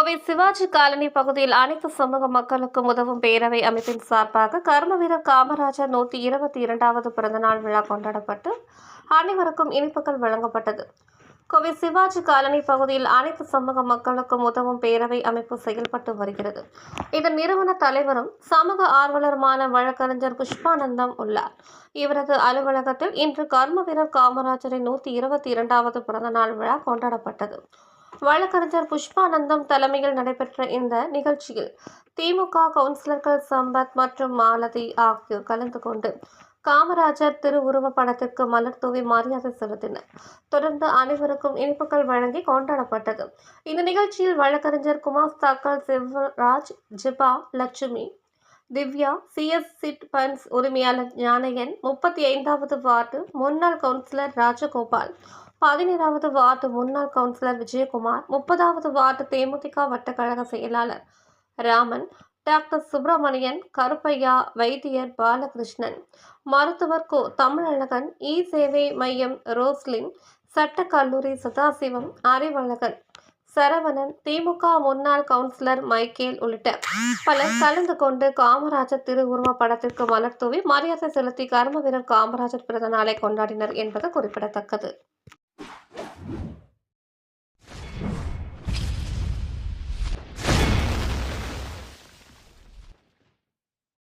Kovai Sivaji colony பகுதியில் அனைத்து சமூக மக்களுக்கும் உதவும் பேரவை அமைப்பின் சார்பாக கர்மவீரர் காமராஜர் நூற்றி இருபத்தி இரண்டாவது பிறந்தநாள் விழா கொண்டாடப்பட்டு அனைவருக்கும் இனிப்புகள் வழங்கப்பட்டது. கோவை சிவாஜி காலனி பகுதியில் அனைத்து சமூக மக்களுக்கும் உதவும் பேரவை அமைப்பு செயல்பட்டு வருகிறது. இதன் நிறுவன தலைவரும் சமூக ஆர்வலருமான வழக்கறிஞர் புஷ்பானந்தம் உள்ளார். இவரது அலுவலகத்தில் இன்று கர்மவீரர் காமராஜரின் நூற்றி இருபத்தி இரண்டாவது பிறந்தநாள் விழா கொண்டாடப்பட்டது. வழக்கறிஞர் புஷ்பானந்தம் தலைமையில் நடைபெற்ற இந்த நிகழ்ச்சியில் திமுக கவுன்சிலர்கள் சம்பத் மற்றும் மாலதி ஆகியோர் கலந்து கொண்டு காமராஜர் திருவுருவ படத்திற்கு மலர் தூவி மரியாதை செலுத்தினர். தொடர்ந்து அனைவருக்கும் இனிப்புகள் வழங்கி கொண்டாடப்பட்டது. இந்த நிகழ்ச்சியில் வழக்கறிஞர் குமார் தாக்கல் Sivaraj ஜிபா Lakshmi Divya CS chit funds உரிமையாளர் ஞானையன் முப்பத்தி ஐந்தாவது வார்டு முன்னாள் கவுன்சிலர் ராஜகோபால் பதினேழாவது வார்டு முன்னாள் கவுன்சிலர் விஜயகுமார் முப்பதாவது வார்டு தேமுதிக வட்டக்கழக செயலாளர் ராமன் டாக்டர் சுப்பிரமணியன் கருப்பையா வைத்தியர் பாலகிருஷ்ணன் மருத்துவர் கோ தமிழழகன் இ சேவை மையம் ரோஸ்லின் சட்டக்கல்லூரி சதாசிவம் அறிவழகன் சரவணன் திமுக முன்னாள் கவுன்சிலர் மைக்கேல் உள்ளிட்ட பலர் கலந்து கொண்டு காமராஜர் திருவுருவ படத்திற்கு மலர் தூவி மரியாதை செலுத்தி கர்ம வீரர் காமராஜர் பிறந்த நாளை கொண்டாடினர் என்பது குறிப்பிடத்தக்கது.